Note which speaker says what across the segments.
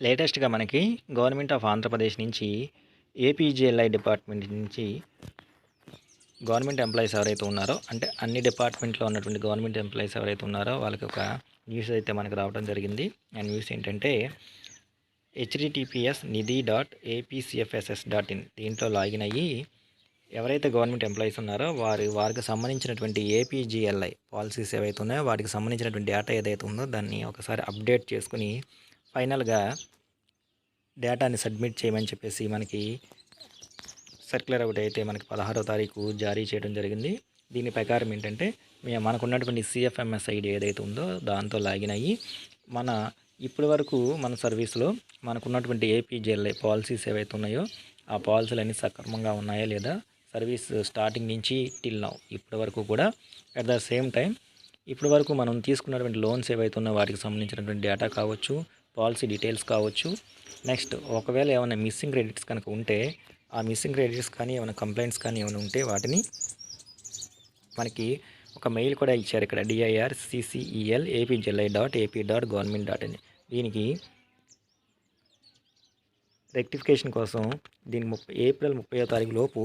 Speaker 1: లేటెస్ట్గా మనకి government of Andhra Pradesh నుంచి ఏపీజేఎల్ఐ డిపార్ట్మెంట్ నుంచి గవర్నమెంట్ ఎంప్లాయీస్ ఎవరైతే ఉన్నారో అంటే అన్ని డిపార్ట్మెంట్లో ఉన్నటువంటి గవర్నమెంట్ ఎంప్లాయీస్ ఎవరైతే ఉన్నారో వాళ్ళకి ఒక న్యూస్ అయితే మనకు రావడం జరిగింది. ఆ న్యూస్ ఏంటంటే https Nidhi dot APCFSS dot in దీంట్లో లాగిన్ అయ్యి ఎవరైతే గవర్నమెంట్ ఎంప్లాయీస్ ఉన్నారో వారి వారికి సంబంధించినటువంటి ఏపీజీఎల్ఐ పాలసీస్ ఏవైతే ఉన్నాయో వాటికి సంబంధించినటువంటి డేటా ఏదైతే ఉందో దాన్ని ఒకసారి అప్డేట్ చేసుకుని ఫైనల్గా డేటాని సబ్మిట్ చేయమని చెప్పేసి మనకి సర్క్యులర్ ఒకటి అయితే మనకి పదహారో తారీఖు జారీ చేయడం జరిగింది. దీని ప్రకారం ఏంటంటే మేము మనకు ఉన్నటువంటి సిఎఫ్ఎంఎస్ ఐడి ఏదైతే ఉందో దాంతో లాగిన్ అయ్యి మన ఇప్పటి వరకు మన సర్వీస్లో మనకున్నటువంటి ఏపీజీఎల్ఐ పాలసీస్ ఏవైతే ఉన్నాయో ఆ పాలసీలు అన్నీ సక్రమంగా ఉన్నాయా లేదా సర్వీస్ స్టార్టింగ్ నుంచి టిల్ నౌ ఇప్పటి వరకు కూడా అట్ ద సేమ్ టైం ఇప్పటి వరకు మనం తీసుకున్నటువంటి లోన్స్ ఏవైతే ఉన్నాయో వాటికి సంబంధించినటువంటి డేటా కావచ్చు పాలసీ డీటెయిల్స్ కావచ్చు. నెక్స్ట్ ఒకవేళ ఏమైనా మిస్సింగ్ క్రెడిట్స్ కనుక ఉంటే ఆ మిస్సింగ్ క్రెడిట్స్ కానీ ఏమైనా కంప్లైంట్స్ కానీ ఏమైనా ఉంటే వాటిని మనకి ఒక మెయిల్ కూడా ఇచ్చారు ఇక్కడ DIR CCEL APGLI dot AP dot government dot అని దీనికి రెక్టిఫికేషన్ కోసం దీని ముప్పై ఏప్రిల్ ముప్పై తారీఖు లోపు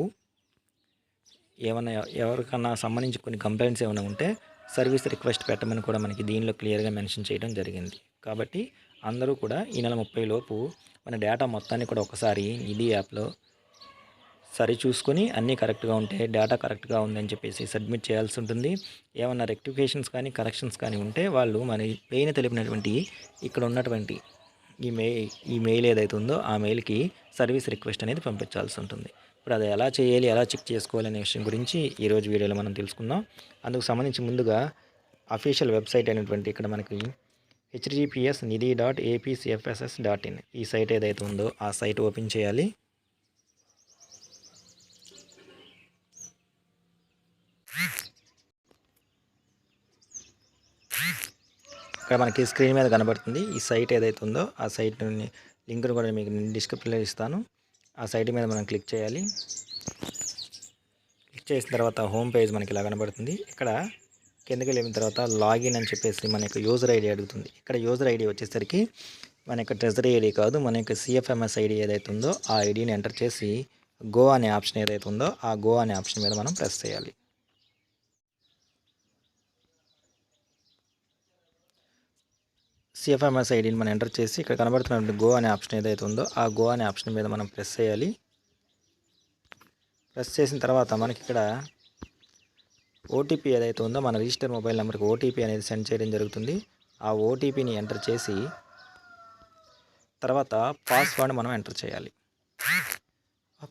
Speaker 1: ఏమైనా ఎవరికన్నా సంబంధించి కొన్ని కంప్లైంట్స్ ఏమైనా ఉంటే సర్వీస్ రిక్వెస్ట్ పెట్టమని కూడా మనకి దీనిలో క్లియర్గా మెన్షన్ చేయడం జరిగింది. కాబట్టి అందరూ కూడా ఈ నెల ముప్పై లోపు మన డేటా మొత్తాన్ని కూడా ఒకసారి ఇది యాప్లో సరి చూసుకొని అన్నీ కరెక్ట్గా ఉంటే డేటా కరెక్ట్గా ఉందని చెప్పేసి సబ్మిట్ చేయాల్సి ఉంటుంది. ఏమన్నా రెక్టిఫికేషన్స్ కానీ కరెక్షన్స్ కానీ ఉంటే వాళ్ళు మన పైన తెలిపినటువంటి ఇక్కడ ఉన్నటువంటి ఈ మెయి ఈ మెయిల్ ఏదైతే ఉందో ఆ మెయిల్కి సర్వీస్ రిక్వెస్ట్ అనేది పంపించాల్సి ఉంటుంది. ఇప్పుడు అది ఎలా చేయాలి ఎలా చెక్ చేసుకోవాలి అనే విషయం గురించి ఈరోజు వీడియోలో మనం తెలుసుకుందాం. అందుకు సంబంధించి ముందుగా అఫీషియల్ వెబ్సైట్ అయినటువంటి ఇక్కడ మనకి https Nidhi dot APCFSS dot in ఈ సైట్ ఏదైతే ఉందో ఆ సైట్ ఓపెన్ చేయాలి. ఇక్కడ మనకి స్క్రీన్ మీద కనబడుతుంది. ఈ సైట్ ఏదైతే ఉందో ఆ సైట్ లింక్ను కూడా మీకు నేను డిస్క్రిప్షన్లో ఇస్తాను. ఆ సైట్ మీద మనం క్లిక్ చేయాలి. క్లిక్ చేసిన తర్వాత హోమ్ పేజ్ మనకి ఇలా కనబడుతుంది. ఇక్కడ కిందకి వెళ్ళిన తర్వాత లాగిన్ అని చెప్పేసి మన యొక్క యూజర్ ఐడి అడుగుతుంది. ఇక్కడ యూజర్ ఐడి వచ్చేసరికి మన యొక్క ట్రెజరీ ఐడి కాదు మన యొక్క సిఎఫ్ఎంఎస్ ఐడి ఏదైతే ఉందో ఆ ఐడిని ఎంటర్ చేసి గో అనే ఆప్షన్ ఏదైతే ఉందో ఆ గో అనే ఆప్షన్ మీద మనం ప్రెస్ చేయాలి. సిఎఫ్ఎంఎస్ ఐడిని మనం ఎంటర్ చేసి ఇక్కడ కనబడుతున్నటువంటి గో అనే ఆప్షన్ ఏదైతే ఉందో ఆ గో అనే ఆప్షన్ మీద మనం ప్రెస్ చేయాలి. ప్రెస్ చేసిన తర్వాత మనకి ఇక్కడ ఓటీపీ ఏదైతే ఉందో మన రిజిస్టర్ మొబైల్ నెంబర్కి ఓటీపీ అనేది సెండ్ చేయడం జరుగుతుంది. ఆ ఓటీపీని ఎంటర్ చేసి తర్వాత పాస్వర్డ్ మనం ఎంటర్ చేయాలి.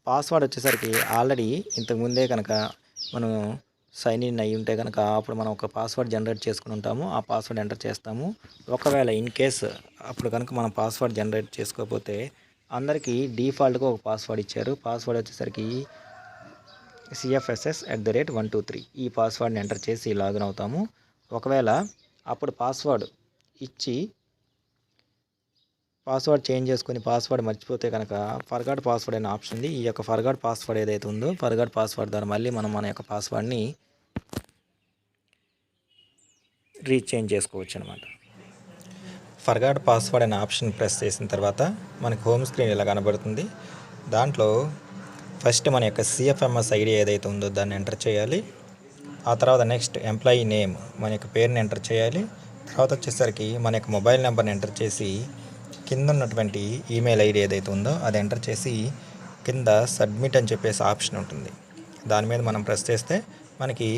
Speaker 1: పాస్వర్డ్ వచ్చేసరికి ఆల్రెడీ ఇంతకుముందే కనుక మనం సైన్ ఇన్ అయ్యి ఉంటే కనుక అప్పుడు మనం ఒక పాస్వర్డ్ జనరేట్ చేసుకుని ఉంటాము. ఆ పాస్వర్డ్ ఎంటర్ చేస్తాము. ఒకవేళ ఇన్ కేస్ అప్పుడు కనుక మనం పాస్వర్డ్ జనరేట్ చేసుకోకపోతే అందరికీ డిఫాల్ట్గా ఒక పాస్వర్డ్ ఇచ్చారు. పాస్వర్డ్ వచ్చేసరికి CFSS at the rate one two three ఈ పాస్వర్డ్ని ఎంటర్ చేసి లాగిన్ అవుతాము. ఒకవేళ అప్పుడు పాస్వర్డ్ ఇచ్చి పాస్వర్డ్ చేంజ్ చేసుకుని పాస్వర్డ్ మర్చిపోతే కనుక ఫర్గాడ్ పాస్వర్డ్ అనే ఆప్షన్ ఉంది. ఈ యొక్క ఫర్గాడ్ పాస్వర్డ్ ఏదైతే ఉందో ఫర్గాడ్ పాస్వర్డ్ ద్వారా మళ్ళీ మనం మన యొక్క పాస్వర్డ్ని రీచేంజ్ చేసుకోవచ్చు అనమాట ఫర్గాడ్ పాస్వర్డ్ అనే ఆప్షన్ ప్రెస్ చేసిన తర్వాత మనకి హోమ్ స్క్రీన్ ఇలా కనబడుతుంది. దాంట్లో ఫస్ట్ మన యొక్క సిఎఫ్ఎంఎస్ ఐడి ఏదైతే ఉందో దాన్ని ఎంటర్ చేయాలి. ఆ తర్వాత నెక్స్ట్ ఎంప్లాయీ నేమ్ మన యొక్క పేరుని ఎంటర్ చేయాలి. తర్వాత వచ్చేసరికి మన యొక్క మొబైల్ నెంబర్ని ఎంటర్ చేసి కింద ఉన్నటువంటి ఈమెయిల్ ఐడి ఏదైతే ఉందో అది ఎంటర్ చేసి కింద సబ్మిట్ అని చెప్పేసి ఆప్షన్ ఉంటుంది. దాని మీద మనం ప్రెస్ చేస్తే మనకి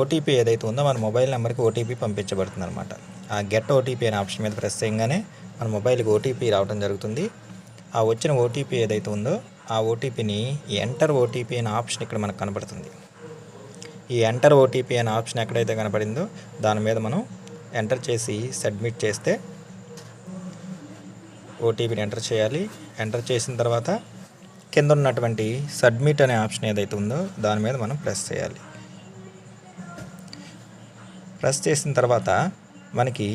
Speaker 1: ఓటీపీ ఏదైతే ఉందో మన మొబైల్ నెంబర్కి ఓటీపీ పంపించబడుతుంది అనమాట ఆ గెట్ ఓటీపీ అనే ఆప్షన్ మీద ప్రెస్ చేయగానే మన మొబైల్కి ఓటీపీ రావడం జరుగుతుంది. ఆ వచ్చిన ఓటీపీ ఏదైతే ఉందో ఆ ఓటీపీని ఎంటర్ ఓటీపీ అనే ఆప్షన్ ఇక్కడ మనకు కనబడుతుంది. ఈ ఎంటర్ ఓటీపీ అనే ఆప్షన్ ఎక్కడైతే కనబడిందో దాని మీద మనం ఎంటర్ చేసి సబ్మిట్ చేస్తే ఓటీపీని ఎంటర్ చేయాలి. ఎంటర్ చేసిన తర్వాత కింద ఉన్నటువంటి సబ్మిట్ అనే ఆప్షన్ ఏదైతే ఉందో దాని మీద మనం ప్రెస్ చేయాలి. ప్రెస్ చేసిన తర్వాత మనకి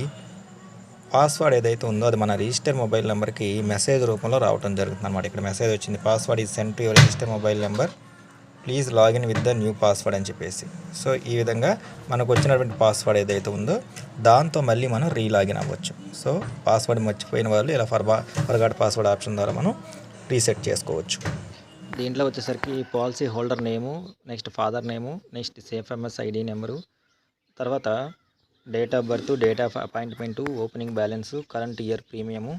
Speaker 1: పాస్వర్డ్ ఏదైతే ఉందో అది మన రిజిస్టర్ మొబైల్ నెంబర్కి మెసేజ్ రూపంలో రావడం జరుగుతుంది అనమాట ఇక్కడ మెసేజ్ వచ్చింది password is sent your register mobile number. Please login with the new password అని చెప్పేసి. సో ఈ విధంగా మనకు వచ్చినటువంటి పాస్వర్డ్ ఏదైతే ఉందో దాంతో మళ్ళీ మనం రీలాగిన్ అవ్వచ్చు. సో పాస్వర్డ్ మర్చిపోయిన వాళ్ళు ఇలా ఫర్బా ఫర్గాట్ పాస్వర్డ్ ఆప్షన్ ద్వారా మనం రీసెట్ చేసుకోవచ్చు. దీంట్లో వచ్చేసరికి policy holder name next father name next CFMS ID number తర్వాత date of birth date of appointment opening balance current year premium.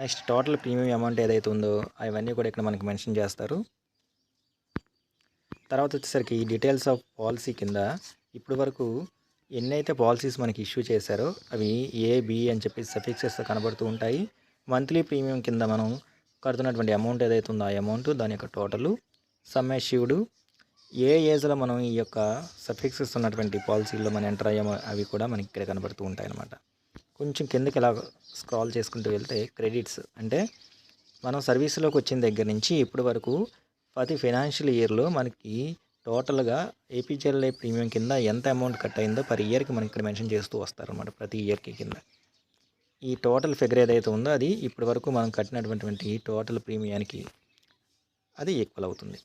Speaker 1: Next total premium amount ఏదైతే ఉందో అవన్నీ కూడా ఇక్కడ మనకి మెన్షన్ చేస్తారు. తర్వాత వచ్చేసరికి ఈ డీటెయిల్స్ ఆఫ్ పాలసీ కింద ఇప్పటి వరకు ఎన్నైతే పాలసీస్ మనకి ఇష్యూ చేశారో అవి ఏ బి అని చెప్పి సఫిక్సెస్ కనబడుతూ ఉంటాయి. మంత్లీ ప్రీమియం కింద మనం కడుతున్నటువంటి అమౌంట్ ఏదైతే ఉందో ఆ అమౌంట్ దాని యొక్క టోటలు సమ్మేషివ్డ్ ఏ ఏజ్లో మనం ఈ యొక్క సఫిక్సెస్ ఉన్నటువంటి పాలసీల్లో మనం ఎంటర్ అయ్యామో అవి కూడా మనకి ఇక్కడ కనబడుతూ ఉంటాయి అన్నమాట కొంచెం కిందకి ఇలా స్క్రాల్ చేసుకుంటూ వెళ్తే క్రెడిట్స్ అంటే మనం సర్వీస్లోకి వచ్చిన దగ్గర నుంచి ఇప్పటి వరకు ప్రతి ఫైనాన్షియల్ ఇయర్లో మనకి టోటల్గా ఏపీజీఎల్ఐ ప్రీమియం కింద ఎంత అమౌంట్ కట్ అయిందో పర్ ఇయర్కి మనకి ఇక్కడ మెన్షన్ చేస్తూ వస్తారన్నమాట ప్రతి ఇయర్కి కింద. ఈ టోటల్ ఫిగర్ ఏదైతే ఉందో అది ఇప్పటి వరకు మనం కట్టినటువంటి టోటల్ ప్రీమియానికి అది ఈక్వల్ అవుతుంది.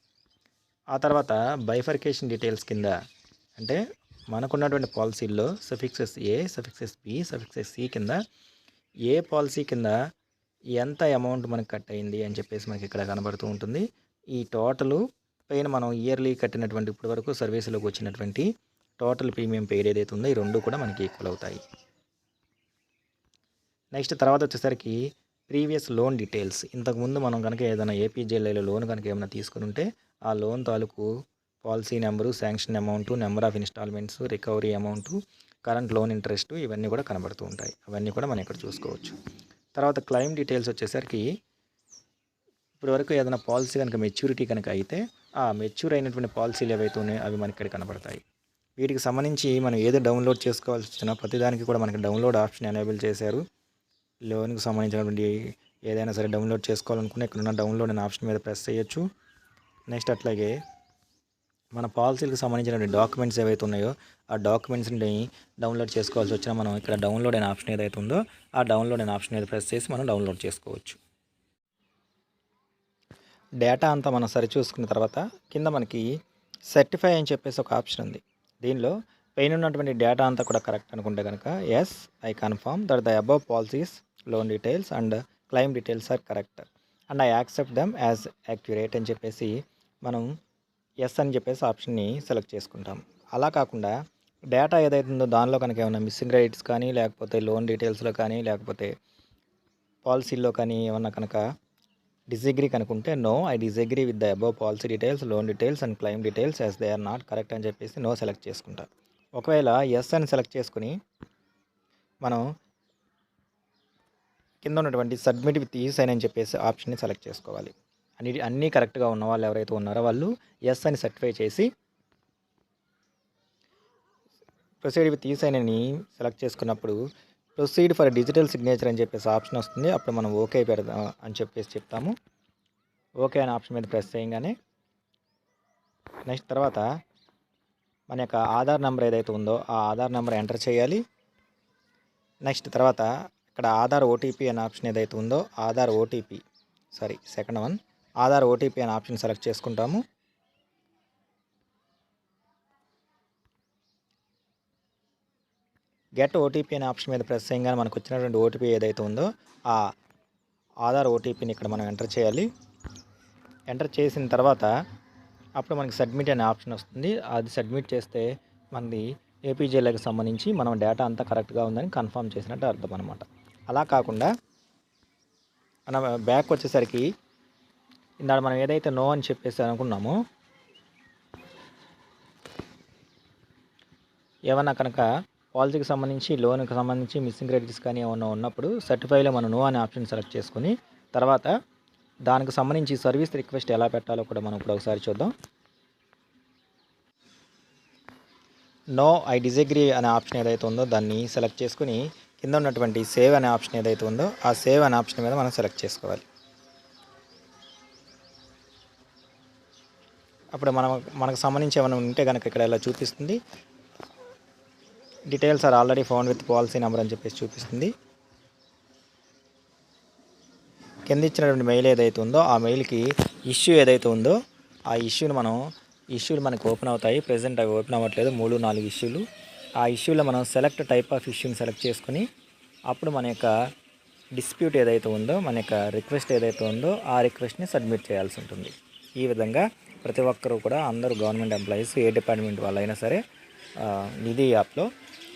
Speaker 1: ఆ తర్వాత బైఫర్కేషన్ డీటెయిల్స్ కింద అంటే మనకున్నటువంటి పాలసీల్లో suffixes A suffixes B suffixes C కింద ఏ పాలసీ కింద ఎంత అమౌంట్ మనకు కట్ అయింది అని చెప్పేసి మనకి ఇక్కడ కనబడుతూ ఉంటుంది. ఈ టోటలు పైన మనం ఇయర్లీ కట్టినటువంటి ఇప్పటి వరకు సర్వీసులోకి వచ్చినటువంటి టోటల్ ప్రీమియం పేడ్ ఏదైతే ఉందో ఈ రెండు కూడా మనకి ఈక్వల్ అవుతాయి. నెక్స్ట్ తర్వాత వచ్చేసరికి ప్రీవియస్ లోన్ డీటెయిల్స్ ఇంతకుముందు మనం కనుక ఏదైనా ఏపీజేఎల్ఐలో లోన్ కనుక ఏమైనా తీసుకుని ఉంటే ఆ లోన్ తాలూకు policy number sanction amount number of installments recovery amount current loan interest ఇవన్నీ కూడా కనబడుతూ ఉంటాయి. అవన్నీ కూడా మనం ఇక్కడ చూసుకోవచ్చు. తర్వాత క్లెయిమ్ డీటెయిల్స్ వచ్చేసరికి ఇప్పటివరకు ఏదైనా పాలసీ కనుక మెచ్యూరిటీ కనుక అయితే ఆ మెచ్యూర్ అయినటువంటి పాలసీలు ఏవైతే ఉన్నాయో అవి మనకి ఇక్కడ కనబడతాయి. వీటికి సంబంధించి మనం ఏది డౌన్లోడ్ చేసుకోవాల్సి వచ్చినా ప్రతిదానికి కూడా మనకి డౌన్లోడ్ ఆప్షన్ ఎనేబుల్ చేశారు. లోన్కి సంబంధించినటువంటి ఏదైనా సరే డౌన్లోడ్ చేసుకోవాలనుకున్న ఇక్కడ ఉన్న డౌన్లోడ్ అనే ఆప్షన్ మీద ప్రెస్ చేయొచ్చు. నెక్స్ట్ అట్లాగే మన పాలసీలకు సంబంధించినటువంటి డాక్యుమెంట్స్ ఏవైతే ఉన్నాయో ఆ డాక్యుమెంట్స్ని డౌన్లోడ్ చేసుకోవాల్సి వచ్చినా మనం ఇక్కడ డౌన్లోడ్ అనే ఆప్షన్ ఏదైతే ఉందో ఆ డౌన్లోడ్ అనే ఆప్షన్ ఏదో ప్రెస్ చేసి మనం డౌన్లోడ్ చేసుకోవచ్చు. డేటా అంతా మనం సరిచూసుకున్న తర్వాత కింద మనకి సర్టిఫై అని చెప్పేసి ఒక ఆప్షన్ ఉంది. దీనిలో పైన ఉన్నటువంటి డేటా అంతా కూడా కరెక్ట్ అనుకుంటే కనుక yes I confirm that the above policies loan details and claim details are correct and I accept them as accurate అని చెప్పేసి మనం ఎస్ అని చెప్పేసి ఆప్షన్ని సెలెక్ట్ చేసుకుంటాం. అలా కాకుండా డేటా ఏదైతే ఉందో దానిలో కనుక ఏమైనా మిస్సింగ్ రైట్స్ కానీ లేకపోతే లోన్ డీటెయిల్స్లో కానీ లేకపోతే పాలసీల్లో కానీ ఏమన్నా కనుక disagree కనుకుంటే no I disagree with the above policy details loan details and claim details as they are not correct అని చెప్పేసి నో సెలెక్ట్ చేసుకుంటా. ఒకవేళ ఎస్ అని సెలెక్ట్ చేసుకుని మనం కింద ఉన్నటువంటి సబ్మిట్ విత్ ఈ సైన్ అని చెప్పేసి ఆప్షన్ని సెలెక్ట్ చేసుకోవాలి. అన్ని అన్నీ కరెక్ట్గా ఉన్న వాళ్ళు ఎవరైతే ఉన్నారో వాళ్ళు ఎస్ అని సర్టిఫై చేసి ప్రొసీడ్ విత్ ఈ సైన్ అని సెలెక్ట్ చేసుకున్నప్పుడు ప్రొసీడ్ ఫర్ డిజిటల్ సిగ్నేచర్ అని చెప్పేసి ఆప్షన్ వస్తుంది. అప్పుడు మనం ఓకే పెడదాం అని చెప్పేసి చెప్తాము. ఓకే అనే ఆప్షన్ మీద ప్రెస్ చేయగానే నెక్స్ట్ తర్వాత మన యొక్క ఆధార్ నెంబర్ ఏదైతే ఉందో ఆ ఆధార్ నెంబర్ ఎంటర్ చేయాలి. నెక్స్ట్ తర్వాత ఇక్కడ ఆధార్ ఓటీపీ అనే ఆప్షన్ ఏదైతే ఉందో Aadhaar OTP sorry second one Aadhaar OTP అనే ఆప్షన్ సెలెక్ట్ చేసుకుంటాము. గెట్ ఓటీపీ అనే ఆప్షన్ మీద ప్రెస్ చేయగానే మనకు వచ్చినటువంటి ఓటీపీ ఏదైతే ఉందో ఆ ఆధార్ ఓటీపీని ఇక్కడ మనం ఎంటర్ చేయాలి. ఎంటర్ చేసిన తర్వాత అప్పుడు మనకి సబ్మిట్ అనే ఆప్షన్ వస్తుంది. అది సబ్మిట్ చేస్తే మనది ఏపీజేలకు సంబంధించి మనం డేటా అంతా కరెక్ట్గా ఉందని కన్ఫర్మ్ చేసినట్టు అర్థం అనమాట అలా కాకుండా మనం బ్యాక్ వచ్చేసరికి ఇందాక మనం ఏదైతే నో అని చెప్పేసి అనుకున్నామో ఏమన్నా కనుక పాలసీకి సంబంధించి లోన్కి సంబంధించి మిస్సింగ్ క్రెడిట్స్ కానీ ఏమన్నా ఉన్నప్పుడు సర్టిఫైలో మనం నో అనే ఆప్షన్ సెలెక్ట్ చేసుకుని తర్వాత దానికి సంబంధించి సర్వీస్ రిక్వెస్ట్ ఎలా పెట్టాలో కూడా మనం ఇప్పుడు ఒకసారి చూద్దాం. నో ఐ డిజగ్రీ అనే ఆప్షన్ ఏదైతే ఉందో దాన్ని సెలెక్ట్ చేసుకుని కింద ఉన్నటువంటి సేవ్ అనే ఆప్షన్ ఏదైతే ఉందో ఆ సేవ్ అనే ఆప్షన్ మీద మనం సెలెక్ట్ చేసుకోవాలి. అప్పుడు మనం మనకు సంబంధించి ఏమైనా ఉంటే కనుక ఇక్కడ ఇలా చూపిస్తుంది. Details are already found with policy number అని చెప్పేసి చూపిస్తుంది. కింద ఇచ్చినటువంటి మెయిల్ ఏదైతే ఉందో ఆ మెయిల్కి ఇష్యూ ఏదైతే ఉందో ఆ ఇష్యూని మనం ఇష్యూలు మనకు ఓపెన్ అవుతాయి. ప్రజెంట్ అవి ఓపెన్ అవ్వట్లేదు. మూడు నాలుగు ఇష్యూలు ఆ ఇష్యూలో మనం సెలెక్ట్ టైప్ ఆఫ్ ఇష్యూని సెలెక్ట్ చేసుకుని అప్పుడు మన యొక్క డిస్ప్యూట్ ఏదైతే ఉందో మన యొక్క రిక్వెస్ట్ ఏదైతే ఉందో ఆ రిక్వెస్ట్ని సబ్మిట్ చేయాల్సి ఉంటుంది. ఈ విధంగా ప్రతి ఒక్కరూ కూడా అందరూ గవర్నమెంట్ ఎంప్లాయీస్ ఏ డిపార్ట్మెంట్ వాళ్ళైనా సరే నిధి యాప్లో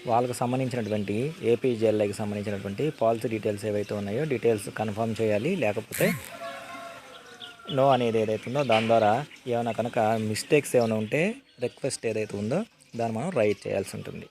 Speaker 1: వాళ్ళకు సంబంధించినటువంటి ఏపీజేఎల్ఐకి సంబంధించినటువంటి పాలసీ డీటెయిల్స్ ఏవైతే ఉన్నాయో డీటెయిల్స్ కన్ఫర్మ్ చేయాలి. లేకపోతే నో అనేది ఏదైతే ఉందో దాని ద్వారా ఏమైనా కనుక మిస్టేక్స్ ఏమైనా ఉంటే రిక్వెస్ట్ ఏదైతే ఉందో దాన్ని మనం రైట్ చేయాల్సి ఉంటుంది.